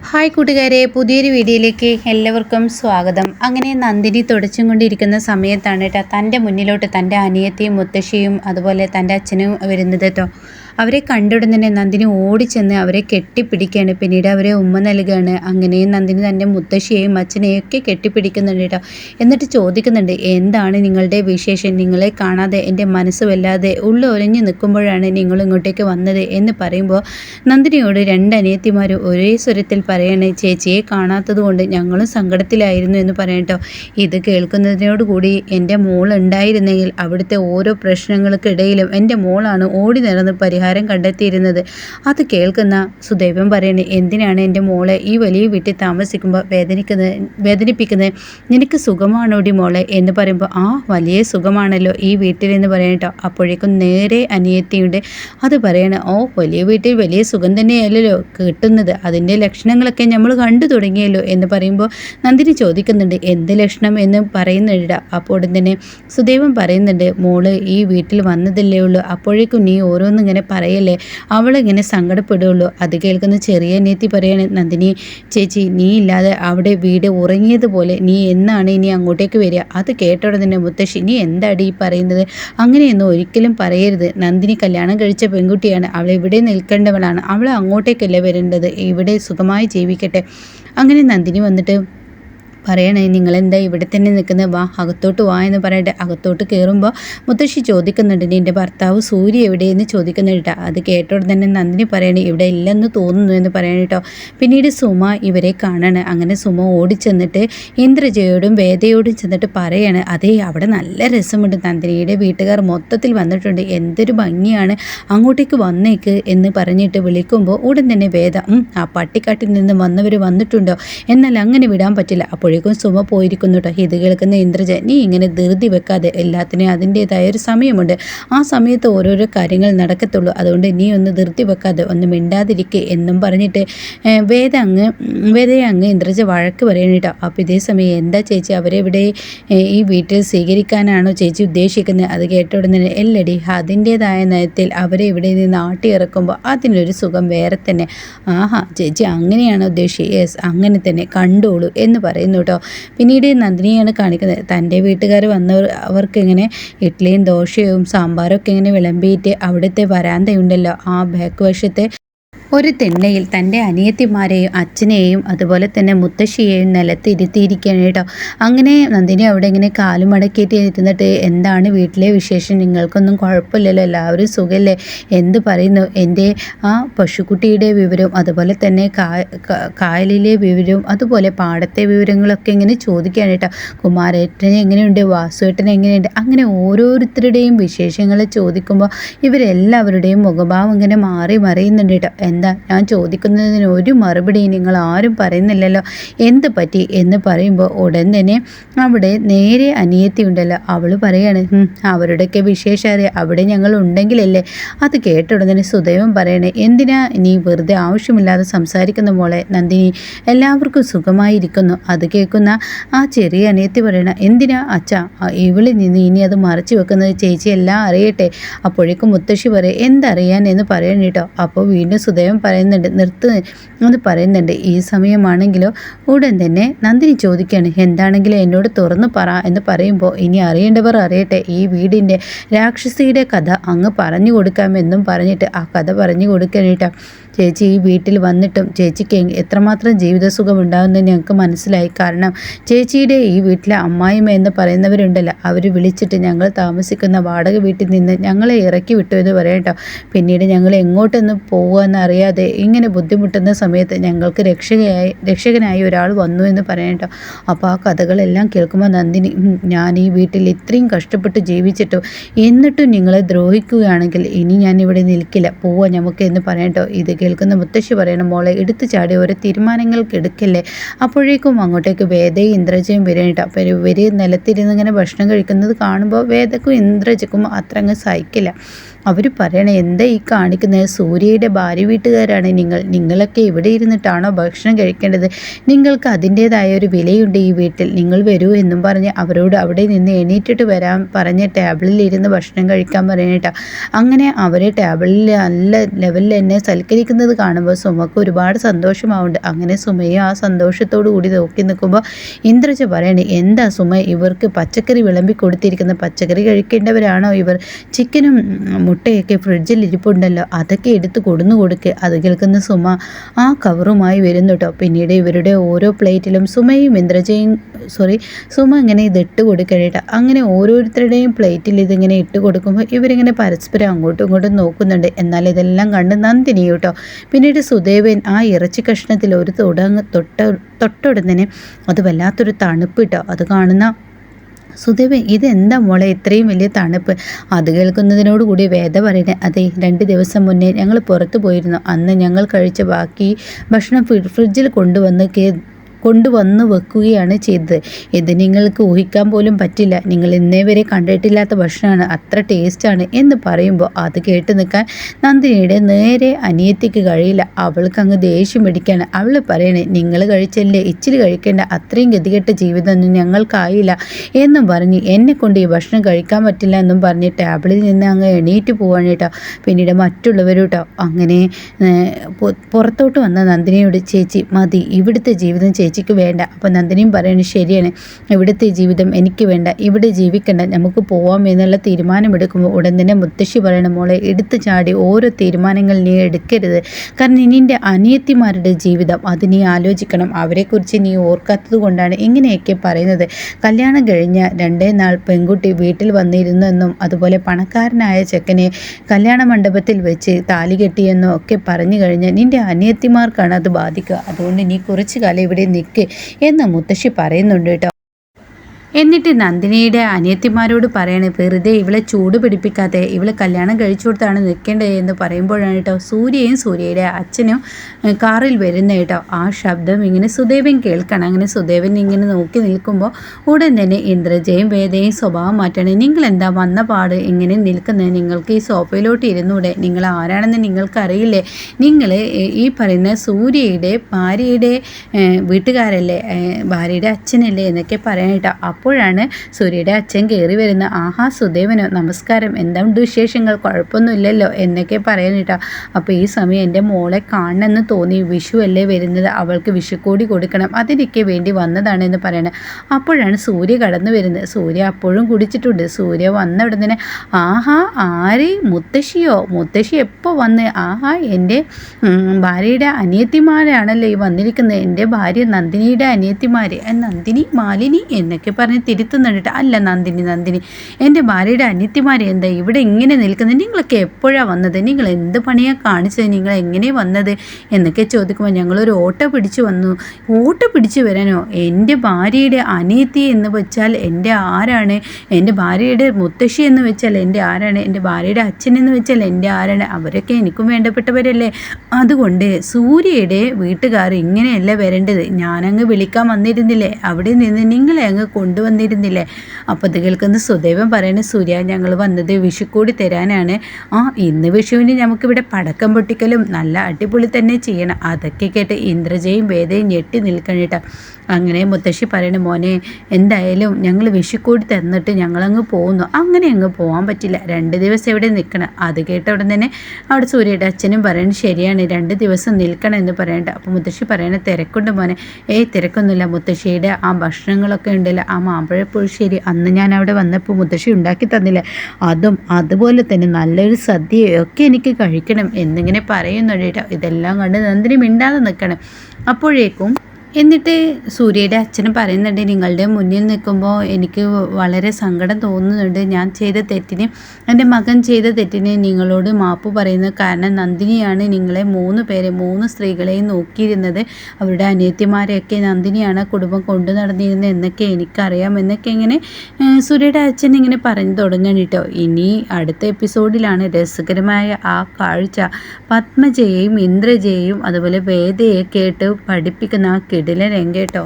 Hi കൂട്ടുകാരെ പുതിയൊരു വീഡിയോയിലേക്ക് എല്ലാവർക്കും സ്വാഗതം. അങ്ങനെ നന്ദിനി തുടച്ചും കൊണ്ടിരിക്കുന്ന സമയത്താണ് കേട്ടോ തന്റെ മുന്നിലോട്ട് തന്റെ അനിയത്തിയും മുത്തശ്ശിയും അതുപോലെ തന്റെ അച്ഛനും വരുന്നത് കേട്ടോ അവരെ കണ്ടുടൻ തന്നെ നന്ദിനി ഓടിച്ചെന്ന് അവരെ കെട്ടിപ്പിടിക്കുകയാണ്. പിന്നീട് അവരെ ഉമ്മ നൽകുകയാണ്. അങ്ങനെയും നന്ദിനി തന്റെ മുത്തശ്ശിയെയും അച്ഛനെയും ഒക്കെ കെട്ടിപ്പിടിക്കുന്നുണ്ട് കേട്ടോ. എന്നിട്ട് ചോദിക്കുന്നുണ്ട് എന്താണ് നിങ്ങളുടെ വിശേഷം? നിങ്ങളെ കാണാതെ എന്റെ മനസ്സ് വല്ലാതെ ഉള്ളു നിൽക്കുമ്പോഴാണ് നിങ്ങൾ ഇങ്ങോട്ടേക്ക് വന്നത്? എന്ന് പറയുമ്പോൾ നന്ദിനിയോട് രണ്ട് അനിയത്തിമാർ ഒരേ സ്വരത്തിൽ പറയണേ ചേച്ചിയെ കാണാത്തത് കൊണ്ട് ഞങ്ങളും സങ്കടത്തിലായിരുന്നു എന്ന് പറയട്ടോ ഇത് കേൾക്കുന്നതിനോടുകൂടി എന്റെ മോൾ ഉണ്ടായിരുന്നെങ്കിൽ അവിടുത്തെ ഓരോ പ്രശ്നങ്ങൾക്കിടയിലും എന്റെ മോളാണ് ഓടി നടന്ന് പരിഹാരം കണ്ടെത്തിയിരുന്നത്. അത് കേൾക്കുന്ന സുദൈവം പറയണേ എന്തിനാണ് എന്റെ മോളെ ഈ വലിയ വീട്ടിൽ താമസിക്കുമ്പോൾ വേദനിക്കുന്നത് വേദനിപ്പിക്കുന്നത് നിനക്ക് സുഖമാണോടി മോളെ? എന്ന് പറയുമ്പോൾ ആ വലിയ സുഖമാണല്ലോ ഈ വീട്ടിൽ എന്ന് പറയട്ടോ അപ്പോഴേക്കും നേരെ അനിയത്തിയുണ്ട്. അത് പറയണ ഓ വലിയ വീട്ടിൽ വലിയ സുഖം തന്നെയല്ലല്ലോ കിട്ടുന്നത്. അതിന്റെ ലക്ഷണങ്ങളൊക്കെ നമ്മൾ കണ്ടു തുടങ്ങിയല്ലോ. എന്ന് പറയുമ്പോൾ നന്ദിനി ചോദിക്കുന്നുണ്ട് എന്ത് ലക്ഷണം എന്ന് പറയുന്നുണ്ട് അപ്പോൾ ഉടൻ തന്നെ സുദൈവം പറയുന്നുണ്ട് മോൾ ഈ വീട്ടിൽ വന്നതല്ലേ ഉള്ളൂ. അപ്പോഴേക്കും നീ ഓരോന്നിങ്ങനെ പറയല്ലേ? അവളിങ്ങനെ സങ്കടപ്പെടുകയുള്ളൂ അത് കേൾക്കുന്ന ചെറിയ അനിയത്തി പറയാണ് നന്ദിനി ചേച്ചി നീ ഇല്ലാതെ അവിടെ വീട് ഉറങ്ങിയതുപോലെ നീ എന്നാണ് ഇനി അങ്ങോട്ടേക്ക് വരിക? അത് കേട്ടോടെ തന്നെ മുത്തശ്ശി നീ എന്താടി ഈ പറയുന്നത്? അങ്ങനെയൊന്നും ഒരിക്കലും പറയരുത്. നന്ദിനി കല്യാണം കഴിച്ച പെൺകുട്ടിയാണ്. അവൾ ഇവിടെ നിൽക്കേണ്ടവളാണ്. അവൾ അങ്ങോട്ടേക്കല്ലേ വരേണ്ടത്? ഇവിടെ സുഖമായി ജീവിക്കട്ടെ. അങ്ങനെ നന്ദിനി വന്നിട്ട് പറയണേ നിങ്ങൾ എന്താ ഇവിടെ തന്നെ നിൽക്കുന്നത് വാ അകത്തോട്ട് വാ എന്ന് പറയട്ടെ. അകത്തോട്ട് കയറുമ്പോൾ മുത്തശ്ശി ചോദിക്കുന്നുണ്ട് നിന്റെ ഭർത്താവ് സൂര്യ എവിടെയെന്ന്? ചോദിക്കുന്നുണ്ട് അത് കേട്ടോടെ തന്നെ നന്ദിനി പറയണേ ഇവിടെ ഇല്ലെന്ന് തോന്നുന്നു എന്ന് പറയണേട്ടോ പിന്നീട് സുമ ഇവരെ കാണാണ്. അങ്ങനെ സുമ ഓടിച്ചെന്നിട്ട് ഇന്ദ്രജയോടും വേദയോടും ചെന്നിട്ട് പറയാണ് അതേ അവിടെ നല്ല രസമുണ്ട്. നന്ദിനിയുടെ വീട്ടുകാർ മൊത്തത്തിൽ വന്നിട്ടുണ്ട്. എന്തൊരു ഭംഗിയാണ്. അങ്ങോട്ടേക്ക് വന്നേക്ക് എന്ന് പറഞ്ഞിട്ട് വിളിക്കുമ്പോൾ ഉടൻ തന്നെ വേദ ആ പട്ടിക്കാട്ടിൽ നിന്ന് വന്നവർ വന്നിട്ടുണ്ടോ? എന്നാൽ അങ്ങനെ വിടാൻ പറ്റില്ല. അപ്പോൾ അപ്പോഴേക്കും സുമ പോയിരിക്കുന്നു കേട്ടോ ഇത് കേൾക്കുന്ന ഇന്ദ്രജ നീ ഇങ്ങനെ ധൃതി വെക്കാതെ എല്ലാത്തിനും അതിന്റെതായ ഒരു സമയമുണ്ട്. ആ സമയത്ത് ഓരോരോ കാര്യങ്ങൾ നടക്കത്തുള്ളൂ. അതുകൊണ്ട് നീ ഒന്ന് ധൃതി വെക്കാതെ ഒന്ന് മിണ്ടാതിരിക്കുക എന്നും പറഞ്ഞിട്ട് വേദ അങ്ങ് വേദയെ അങ്ങ് ഇന്ദ്രജ വഴക്ക് പറയണം കേട്ടോ അപ്പോൾ ഇതേ സമയം എന്താ ചേച്ചി അവരെവിടെ ഈ വീട്ടിൽ സ്വീകരിക്കാനാണോ ചേച്ചി ഉദ്ദേശിക്കുന്നത് അത് കേട്ട ഉടനെ എല്ലടി അതിന്റെതായ നയത്തിൽ അവരെ ഇവിടെ നിന്ന് ആട്ടിയിറക്കുമ്പോൾ അതിനൊരു സുഖം വേറെ തന്നെ. ആഹാ ചേച്ചി അങ്ങനെയാണ് ഉദ്ദേശിച്ചത്? യെസ് അങ്ങനെ തന്നെ കണ്ടോളൂ എന്ന് പറയുന്നു കേട്ടോ. പിന്നീട് നന്ദിനിയാണ് കാണിക്കുന്നത്. തന്റെ വീട്ടുകാർ വന്നവർ അവർക്കിങ്ങനെ ഇഡ്ഡലിയും ദോശയും സാമ്പാറും ഒക്കെ ഇങ്ങനെ വിളമ്പിയിട്ട് അവിടുത്തെ വരാന്തയുണ്ടല്ലോ. ആ ബാക്ക് വശത്തെ ഒരു തിണ്ണയിൽ തന്റെ അനിയത്തിമാരെയും അച്ഛനെയും അതുപോലെ തന്നെ മുത്തശ്ശിയെയും നിലത്ത് ഇരുത്തിയിരിക്കുകയാണ് കേട്ടോ. അങ്ങനെ നന്ദിനി അവിടെ ഇങ്ങനെ കാലും മടക്കിയിട്ട് ഇരുന്നിട്ട് എന്താണ് വീട്ടിലെ വിശേഷം? നിങ്ങൾക്കൊന്നും കുഴപ്പമില്ലല്ലോ? എല്ലാവരും സുഖമല്ലേ എന്ത് പറയുന്നു? എന്റെ ആ പശുക്കുട്ടിയുടെ വിവരം അതുപോലെ തന്നെ കായലിലെ വിവരവും അതുപോലെ പാടത്തെ വിവരങ്ങളൊക്കെ ഇങ്ങനെ ചോദിക്കുകയാണ് കേട്ടോ. കുമാരേട്ടൻ എങ്ങനെയുണ്ട്? വാസുവേട്ടൻ എങ്ങനെയുണ്ട്? അങ്ങനെ ഓരോരുത്തരുടെയും വിശേഷങ്ങൾ ചോദിക്കുമ്പോൾ ഇവരെല്ലാവരുടെയും മുഖഭാവം ഇങ്ങനെ മാറി മറിയുന്നുണ്ട് കേട്ടോ. എന്താ? ഞാൻ ചോദിക്കുന്നതിന് ഒരു മറുപടി നിങ്ങൾ ആരും പറയുന്നില്ലല്ലോ. എന്ത് പറ്റി എന്ന് പറയുമ്പോൾ ഉടൻ തന്നെ അവിടെ നേരെ അനിയത്തി ഉണ്ടല്ലോ. അവൾ പറയാണ് അവരുടെയൊക്കെ വിശേഷം അറിയാം. അവിടെ ഞങ്ങൾ ഉണ്ടെങ്കിലല്ലേ? അത് കേട്ട ഉടനെ സുദൈവം പറയണേ എന്തിനാ നീ വെറുതെ ആവശ്യമില്ലാതെ സംസാരിക്കുന്ന മോളെ? നന്ദിനി എല്ലാവർക്കും സുഖമായിരിക്കുന്നു. അത് കേൾക്കുന്ന ആ ചെറിയ അനിയത്തി പറയണ എന്തിനാ അച്ഛ? ഇവിളിൽ നിന്ന് ഇനി അത് മറച്ചു വെക്കുന്നത് ചേച്ചി എല്ലാം അറിയട്ടെ? അപ്പോഴേക്കും മുത്തശ്ശി പറയും എന്തറിയാൻ? എന്ന് പറയണം കേട്ടോ. അപ്പോൾ വീണ്ടും സുദൈവം സ്വയം പറയുന്നുണ്ട് നിർത്ത് എന്ന് പറയുന്നുണ്ട്. ഈ സമയമാണെങ്കിലോ ഉടൻ തന്നെ നന്ദിനി ചോദിക്കുകയാണ് എന്താണെങ്കിലും എന്നോട് തുറന്നു പറ എന്ന് പറയുമ്പോൾ ഇനി അറിയേണ്ടവർ അറിയട്ടെ ഈ വീടിന്റെ രാക്ഷസിയുടെ കഥ അങ്ങ് പറഞ്ഞു കൊടുക്കാമെന്നും പറഞ്ഞിട്ട് ആ കഥ പറഞ്ഞു കൊടുക്കാനായിട്ടാണ് ചേച്ചി ഈ വീട്ടിൽ വന്നിട്ടും ചേച്ചിക്ക് എത്രമാത്രം ജീവിതസുഖം സുഖമുണ്ടാകുമെന്ന് ഞങ്ങൾക്ക് മനസ്സിലായി. കാരണം ചേച്ചിയുടെ ഈ വീട്ടിലെ അമ്മായിമ്മ എന്ന് പറയുന്നവരുണ്ടല്ലോ അവർ വിളിച്ചിട്ട് ഞങ്ങൾ താമസിക്കുന്ന വാടക വീട്ടിൽ നിന്ന് ഞങ്ങളെ ഇറക്കി വിട്ടു എന്ന് പറയട്ടോ പിന്നീട് ഞങ്ങൾ എങ്ങോട്ടൊന്നും പോകുമെന്ന് അറിയാതെ ഇങ്ങനെ ബുദ്ധിമുട്ടുന്ന സമയത്ത് ഞങ്ങൾക്ക് രക്ഷകയായി രക്ഷകനായി ഒരാൾ വന്നു എന്ന് പറയട്ടോ അപ്പോൾ ആ കഥകളെല്ലാം കേൾക്കുമ്പോൾ നന്ദിനി ഞാൻ ഈ വീട്ടിൽ ഇത്രയും കഷ്ടപ്പെട്ട് ജീവിച്ചിട്ടു എന്നിട്ടും നിങ്ങളെ ദ്രോഹിക്കുകയാണെങ്കിൽ ഇനി ഞാൻ ഇവിടെ നിൽക്കില്ല പോവാ നമുക്ക് എന്ന് പറയട്ടോ ഇത് കേൾക്കുന്ന മുത്തശ്ശി പറയണം മോളെ എടുത്തു ചാടി ഓരോ തീരുമാനങ്ങൾക്ക് എടുക്കല്ലേ? അപ്പോഴേക്കും അങ്ങോട്ടേക്ക് വേദയും ഇന്ദ്രജയും വരുന്നിട്ട് അപ്പോൾ ഇവർ നിലത്തിരുന്ന് ഇങ്ങനെ ഭക്ഷണം കഴിക്കുന്നത് കാണുമ്പോൾ വേദക്കും ഇന്ദ്രജക്കും അത്ര അങ്ങ് സഹിക്കില്ല. അവർ പറയണേ എന്താ ഈ കാണിക്കുന്നത് സൂര്യയുടെ ഭാര്യ വീട്ടുകാരാണ് നിങ്ങൾ. നിങ്ങളൊക്കെ ഇവിടെ ഇരുന്നിട്ടാണോ ഭക്ഷണം കഴിക്കേണ്ടത്? നിങ്ങൾക്ക് അതിന്റേതായ ഒരു വിലയുണ്ട് ഈ വീട്ടിൽ. നിങ്ങൾ വരൂ എന്നും പറഞ്ഞ് അവരോട് അവിടെ നിന്ന് എണീറ്റിട്ട് വരാൻ പറഞ്ഞ് ടേബിളിൽ ഇരുന്ന് ഭക്ഷണം കഴിക്കാൻ പറയണേട്ടാ. അങ്ങനെ അവരെ ടേബിളിൽ നല്ല ലെവലിൽ എന്നെ സൽക്കരിക്കുന്നത് കാണുമ്പോൾ സുമക്ക് ഒരുപാട് സന്തോഷമാവുന്നുണ്ട്. അങ്ങനെ സുമയും ആ സന്തോഷത്തോടു കൂടി നോക്കി നിൽക്കുമ്പോൾ ഇന്ദ്രജ പറയണേ എന്താ സുമ ഇവർക്ക് പച്ചക്കറി വിളമ്പി കൊടുത്തിരിക്കുന്ന പച്ചക്കറി കഴിക്കേണ്ടവരാണോ ഇവർ? ചിക്കനും മുട്ടയൊക്കെ ഫ്രിഡ്ജിൽ ഇരിപ്പുണ്ടല്ലോ അതൊക്കെ എടുത്ത് കൊടുന്നു കൊടുക്ക്. അത് കേൾക്കുന്ന സുമ ആ കവറുമായി വരുന്നു കേട്ടോ പിന്നീട് ഇവരുടെ ഓരോ പ്ലേറ്റിലും സുമയും ഇന്ദ്രജയും സോറി സുമ ഇങ്ങനെ ഇത് ഇട്ട് കൊടുക്കണേട്ടോ അങ്ങനെ ഓരോരുത്തരുടെയും പ്ലേറ്റിൽ ഇതിങ്ങനെ ഇട്ട് കൊടുക്കുമ്പോൾ ഇവരിങ്ങനെ പരസ്പരം അങ്ങോട്ടും ഇങ്ങോട്ടും നോക്കുന്നുണ്ട്. എന്നാൽ ഇതെല്ലാം കണ്ട് നന്ദിനി കേട്ടോ പിന്നീട് സുദേവൻ ആ ഇറച്ചി കഷ്ണത്തിൽ ഒരു തുടങ്ങ് തൊട്ട തൊട്ടുടനെ അത് വല്ലാത്തൊരു തണുപ്പ് കേട്ടോ അത് കാണുന്ന സുദേവ് ഇതെന്താ മോളെ? ഇത്രയും വലിയ തണുപ്പ്. അത് കേൾക്കുന്നതിനോട് കൂടി വേദ പറയണേ അതെ രണ്ട് ദിവസം മുന്നേ ഞങ്ങൾ പുറത്തു പോയിരുന്നു. അന്ന് ഞങ്ങൾ കഴിച്ച ബാക്കി ഭക്ഷണം ഫ്രിഡ്ജിൽ കൊണ്ടുവന്ന് കൊണ്ടുവന്ന് വെക്കുകയാണ് ചെയ്തത്. ഇത് നിങ്ങൾക്ക് ഊഹിക്കാൻ പോലും പറ്റില്ല. നിങ്ങൾ ഇന്നേ വരെ കണ്ടിട്ടില്ലാത്ത ഭക്ഷണമാണ്. അത്ര ടേസ്റ്റാണ് എന്ന് പറയുമ്പോൾ അത് കേട്ട് നിൽക്കാൻ നന്ദിനിയുടെ നേരെ അനിയത്തിക്ക് കഴിയില്ല. അവൾക്ക് അങ്ങ് ദേഷ്യം പിടിക്കാണ് അവൾ പറയണേ നിങ്ങൾ കഴിച്ചല്ലേ? ഇച്ചിരി കഴിക്കേണ്ട. അത്രയും ഗതികെട്ട ജീവിതമൊന്നും ഞങ്ങൾക്കായില്ല എന്നും പറഞ്ഞ് എന്നെ കൊണ്ട് ഈ ഭക്ഷണം കഴിക്കാൻ പറ്റില്ല എന്നും പറഞ്ഞ് ടേബിളിൽ നിന്ന് അങ്ങ് എണീറ്റ് പോവാണ് കേട്ടോ. പിന്നീട് മറ്റുള്ളവരും കേട്ടോ. അങ്ങനെ പുറത്തോട്ട് വന്ന നന്ദിനിയോട് ചേച്ചി മതി. ഇവിടുത്തെ ജീവിതം ചേച്ചി ചേച്ചിക്ക് വേണ്ട. അപ്പോൾ നന്ദിനിയും പറയുന്നത് ശരിയാണ്. ഇവിടുത്തെ ജീവിതം എനിക്ക് വേണ്ട. ഇവിടെ ജീവിക്കണ്ട. നമുക്ക് പോവാം എന്നുള്ള തീരുമാനമെടുക്കുമ്പോൾ ഉടൻ തന്നെ മുത്തശ്ശി പറയണം മോളെ എടുത്തു ചാടി ഓരോ തീരുമാനങ്ങൾ നീ എടുക്കരുത്. കാരണം നിന്റെ അനിയത്തിമാരുടെ ജീവിതം അത് നീ ആലോചിക്കണം. അവരെക്കുറിച്ച് നീ ഓർക്കാത്തത് കൊണ്ടാണ് ഇങ്ങനെയൊക്കെ പറയുന്നത്. കല്യാണം കഴിഞ്ഞ രണ്ടേ നാൾ പെൺകുട്ടി വീട്ടിൽ വന്നിരുന്നെന്നും അതുപോലെ പണക്കാരനായ ചെക്കനെ കല്യാണ മണ്ഡപത്തിൽ വെച്ച് താലി കെട്ടിയെന്നും ഒക്കെ പറഞ്ഞു കഴിഞ്ഞാൽ നിന്റെ അനിയത്തിമാർക്കാണ് അത് ബാധിക്കുക. അതുകൊണ്ട് നീ കുറച്ചു കാലം ഇവിടെ നിൽക്ക് എന്ന് മുത്തശ്ശി പറയുന്നുണ്ട് കേട്ടോ. എന്നിട്ട് നന്ദിനിയുടെ അനിയത്തിമാരോട് പറയണ് വെറുതെ ഇവളെ ചൂട് പിടിപ്പിക്കാതെ ഇവളെ കല്യാണം കഴിച്ചു കൊടുത്താണ് നിൽക്കേണ്ടത് എന്ന് പറയുമ്പോഴാണ് കേട്ടോ സൂര്യയും സൂര്യയുടെ അച്ഛനും കാറിൽ വരുന്ന കേട്ടോ. ആ ശബ്ദം ഇങ്ങനെ സുദേവൻ കേൾക്കണം. അങ്ങനെ സുദേവൻ ഇങ്ങനെ നോക്കി നിൽക്കുമ്പോൾ ഉടൻ തന്നെ ഇന്ദ്രജയും വേദയും സ്വഭാവം മാറ്റണേ. നിങ്ങൾ എന്താ വന്ന പാട്? ഇങ്ങനെ നിൽക്കുന്നത് നിങ്ങൾക്ക് ഈ സോഫയിലോട്ട് ഇരുന്നൂടെ? നിങ്ങൾ ആരാണെന്ന് നിങ്ങൾക്കറിയില്ലേ? നിങ്ങൾ ഈ പറയുന്ന സൂര്യയുടെ ഭാര്യയുടെ വീട്ടുകാരല്ലേ? ഭാര്യയുടെ അച്ഛനല്ലേ? എന്നൊക്കെ പറയാനായിട്ടോ അപ്പോഴാണ് സൂര്യയുടെ അച്ഛൻ കയറി വരുന്ന ആഹാ സുദേവനോ നമസ്കാരം. എന്തുണ്ട് വിശേഷങ്ങൾ? കുഴപ്പമൊന്നുമില്ലല്ലോ എന്നൊക്കെ പറയാൻ കേട്ടോ. അപ്പോൾ ഈ സമയം എന്റെ മോളെ കാണണമെന്ന് തോന്നി. വിഷു അല്ലേ വരുന്നത്? അവൾക്ക് വിഷുക്കൂടി കൊടുക്കണം. അതിനൊക്കെ വേണ്ടി വന്നതാണെന്ന് പറയണത് അപ്പോഴാണ് സൂര്യ കടന്നു വരുന്നത്. സൂര്യ അപ്പോഴും കുടിച്ചിട്ടുണ്ട്. സൂര്യ വന്ന ഉടനെ ആഹാ ആര്? മുത്തശ്ശിയോ? മുത്തശ്ശി എപ്പോൾ വന്ന്? ആഹാ എന്റെ ഭാര്യയുടെ അനിയത്തിമാരാണല്ലോ ഈ വന്നിരിക്കുന്നത്. എന്റെ ഭാര്യ നന്ദിനിയുടെ അനിയത്തിമാർ നന്ദിനി മാലിനി എന്നൊക്കെ പറഞ്ഞു പറഞ്ഞ് തിരുത്തുന്നുണ്ട് അല്ല നന്ദിനി നന്ദിനി എന്റെ ഭാര്യയുടെ അനിയത്തിമാരെ എന്താ ഇവിടെ ഇങ്ങനെ നിൽക്കുന്നത്? നിങ്ങളൊക്കെ എപ്പോഴാണ് വന്നത്? നിങ്ങൾ എന്ത് പണിയാണ് കാണിച്ചത്? നിങ്ങൾ എങ്ങനെ വന്നത്? എന്നൊക്കെ ചോദിക്കുമ്പോൾ ഞങ്ങളൊരു ഓട്ടോ പിടിച്ചു വന്നു. ഓട്ടോ പിടിച്ചു വരാനോ? എന്റെ ഭാര്യയുടെ അനിയത്തി എന്ന് വെച്ചാൽ എന്റെ ആരാണ്? എന്റെ ഭാര്യയുടെ മുത്തശ്ശി എന്ന് വെച്ചാൽ എന്റെ ആരാണ്? എന്റെ ഭാര്യയുടെ അച്ഛൻ എന്ന് വെച്ചാൽ എന്റെ ആരാണ്? അവരൊക്കെ എനിക്കും വേണ്ടപ്പെട്ടവരല്ലേ? അതുകൊണ്ട് സൂര്യയുടെ വീട്ടുകാർ ഇങ്ങനെയല്ല വരേണ്ടത്. ഞാനങ്ങ് വിളിക്കാൻ വന്നിരുന്നില്ലേ? അവിടെ നിന്ന് നിങ്ങളെ അങ്ങ് കൊണ്ടു കൊണ്ടുവന്നിരുന്നില്ലേ? അപ്പോൾ അത് കേൾക്കുന്ന സുദേവൻ പറയണ സൂര്യ ഞങ്ങൾ വന്നത് വിഷു കൂടി തരാനാണ്. ആ ഇന്ന് വിഷുവിന് നമുക്കിവിടെ പടക്കം പൊട്ടിക്കലും നല്ല അടിപൊളി തന്നെ ചെയ്യണം. അതൊക്കെ കേട്ട് ഇന്ദ്രജയും വേദയും ഞെട്ടി നിൽക്കണിട്ട അങ്ങനെ മുത്തശ്ശി പറയണ മോനെ എന്തായാലും ഞങ്ങൾ വിഷുക്കൂടി തന്നിട്ട് ഞങ്ങളങ്ങ് പോകുന്നു അങ്ങനെ അങ്ങ് പോകാൻ പറ്റില്ല. രണ്ട് ദിവസം ഇവിടെ നിൽക്കണം. അത് കേട്ട ഉടൻ തന്നെ അവിടെ സൂര്യയുടെ അച്ഛനും പറയണ ശരിയാണ് രണ്ട് ദിവസം നിൽക്കണം എന്ന് പറയണ്ട. അപ്പോൾ മുത്തശ്ശി പറയണ തിരക്കുണ്ട് മോനെ. ഏയ് തിരക്കൊന്നുമില്ല മുത്തശ്ശിയുടെ ആ ഭക്ഷണങ്ങളൊക്കെ ഉണ്ടല്ലോ ആ മാമ്പഴപ്പുഴശ്ശേരി അന്ന് ഞാൻ അവിടെ വന്നപ്പോൾ മുത്തശ്ശി ഉണ്ടാക്കി തന്നില്ല? അതും അതുപോലെ തന്നെ നല്ലൊരു സദ്യയൊക്കെ എനിക്ക് കഴിക്കണം എന്നിങ്ങനെ പറയുന്നുണ്ട് ഇതെല്ലാം കണ്ട് നന്ദിനി മിണ്ടാതെ നിൽക്കണം. അപ്പോഴേക്കും എന്നിട്ട് സൂര്യയുടെ അച്ഛനും പറയുന്നുണ്ട് നിങ്ങളുടെ മുന്നിൽ നിൽക്കുമ്പോൾ എനിക്ക് വളരെ സങ്കടം തോന്നുന്നുണ്ട്. ഞാൻ ചെയ്ത തെറ്റിന് എന്റെ മകൻ ചെയ്ത തെറ്റിന് നിങ്ങളോട് മാപ്പ് പറയുന്നത് കാരണം നന്ദിനിയാണ്. നിങ്ങളെ മൂന്ന് പേരെ മൂന്ന് സ്ത്രീകളെയും നോക്കിയിരുന്നത്. അവരുടെ അനിയത്തിമാരെയൊക്കെ നന്ദിനിയാണ് കുടുംബം കൊണ്ടു നടന്നിരുന്നത് എന്നൊക്കെ എനിക്കറിയാം എന്നൊക്കെ ഇങ്ങനെ സൂര്യയുടെ അച്ഛൻ ഇങ്ങനെ പറഞ്ഞു തുടങ്ങണം കേട്ടോ ഇനി അടുത്ത എപ്പിസോഡിലാണ് രസകരമായ ആ കാഴ്ച. പത്മജയെയും ഇന്ദ്രജയെയും അതുപോലെ വേദയെ കേട്ട് പഠിപ്പിക്കുന്ന ആ കിടില രംഗേട്ടോ